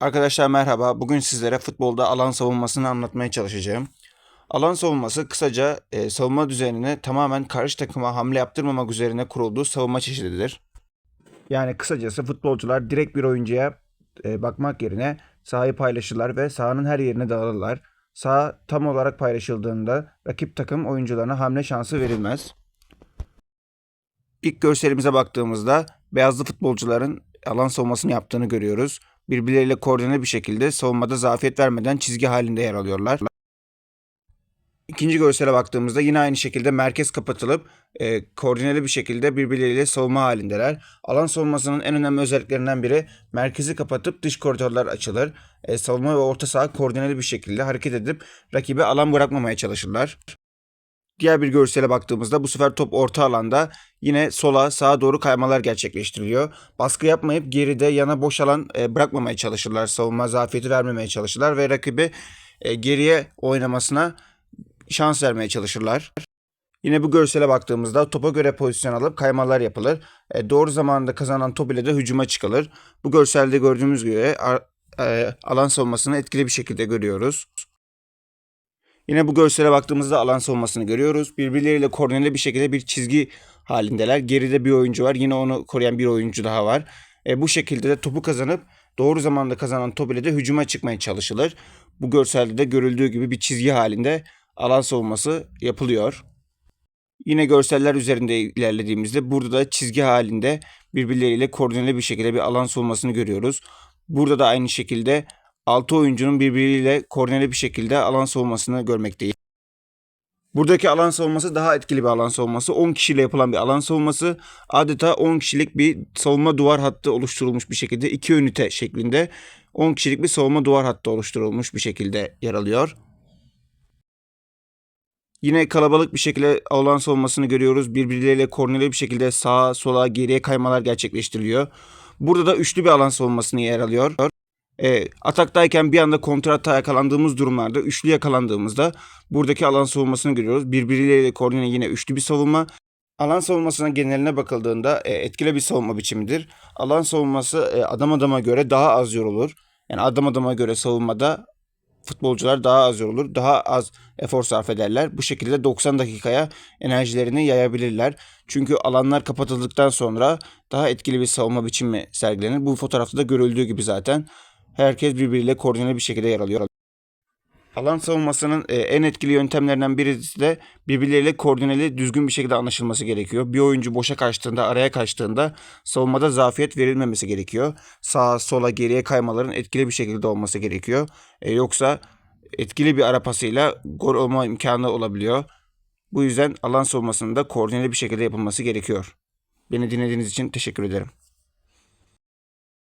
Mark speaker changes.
Speaker 1: Arkadaşlar merhaba. Bugün sizlere futbolda alan savunmasını anlatmaya çalışacağım. Alan savunması kısaca e, savunma düzenine tamamen karşı takıma hamle yaptırmamak üzerine kurulduğu savunma çeşididir. Yani kısacası futbolcular direkt bir oyuncuya e, bakmak yerine sahayı paylaşırlar ve sahanın her yerine dağılırlar. Saha tam olarak paylaşıldığında rakip takım oyuncularına hamle şansı verilmez. İlk görselimize baktığımızda beyazlı futbolcuların alan savunmasını yaptığını görüyoruz. Birbirleriyle koordine bir şekilde savunmada zafiyet vermeden çizgi halinde yer alıyorlar. İkinci görsele baktığımızda yine aynı şekilde merkez kapatılıp e, koordineli bir şekilde birbirleriyle savunma halindeler. Alan savunmasının en önemli özelliklerinden biri merkezi kapatıp dış koridorlar açılır. E, savunma ve orta saha koordineli bir şekilde hareket edip rakibe alan bırakmamaya çalışırlar. Diğer bir görsele baktığımızda bu sefer top orta alanda yine sola sağa doğru kaymalar gerçekleştiriliyor. Baskı yapmayıp geride yana boş alan e, bırakmamaya çalışırlar. Savunma zafiyeti vermemeye çalışırlar ve rakibi e, geriye oynamasına şans vermeye çalışırlar. Yine bu görsele baktığımızda topa göre pozisyon alıp kaymalar yapılır. E, doğru zamanda kazanan top ile de hücuma çıkılır. Bu görselde gördüğümüz gibi alan savunmasını etkili bir şekilde görüyoruz. Yine bu görsele baktığımızda alan savunmasını görüyoruz. Birbirleriyle koordineli bir şekilde bir çizgi halindeler. Geride bir oyuncu var. Yine onu koruyan bir oyuncu daha var. E, bu şekilde de topu kazanıp doğru zamanda kazanan top ile de hücuma çıkmaya çalışılır. Bu görselde de görüldüğü gibi bir çizgi halinde alan savunması yapılıyor. Yine görseller üzerinde ilerlediğimizde burada da çizgi halinde birbirleriyle koordineli bir şekilde bir alan savunmasını görüyoruz. Burada da aynı şekilde 6 oyuncunun birbiriyle koordineli bir şekilde alan savunmasını görmekteyiz. Buradaki alan savunması daha etkili bir alan savunması. 10 kişiyle yapılan bir alan savunması. Adeta 10 kişilik bir savunma duvar hattı oluşturulmuş bir şekilde iki ünite şeklinde 10 kişilik bir savunma duvar hattı oluşturulmuş bir şekilde yer alıyor. Yine kalabalık bir şekilde alan savunmasını görüyoruz. Birbirleriyle koordineli bir şekilde sağa sola geriye kaymalar gerçekleştiriliyor. Burada da üçlü bir alan savunmasını yer alıyor. E, ataktayken bir anda kontrata yakalandığımız durumlarda, üçlü yakalandığımızda buradaki alan savunmasını görüyoruz. Birbirleriyle koordine yine üçlü bir savunma. Alan savunmasına geneline bakıldığında e, etkili bir savunma biçimidir. Alan savunması e, adam adama göre daha az yorulur. Yani adam adama göre savunmada futbolcular daha az yorulur, daha az efor sarf ederler. Bu şekilde 90 dakikaya enerjilerini yayabilirler. Çünkü alanlar kapatıldıktan sonra daha etkili bir savunma biçimi sergilenir. Bu fotoğrafta da görüldüğü gibi zaten herkes birbiriyle koordineli bir şekilde yer alıyor. Alan savunmasının e, en etkili yöntemlerinden birisi de birbirleriyle koordineli düzgün bir şekilde anlaşılması gerekiyor. Bir oyuncu boşa kaçtığında, araya kaçtığında savunmada zafiyet verilmemesi gerekiyor. Sağa, sola, geriye kaymaların etkili bir şekilde olması gerekiyor. E, yoksa etkili bir ara pasıyla gol olma imkanı olabiliyor. Bu yüzden alan savunmasının da koordineli bir şekilde yapılması gerekiyor. Beni dinlediğiniz için teşekkür ederim.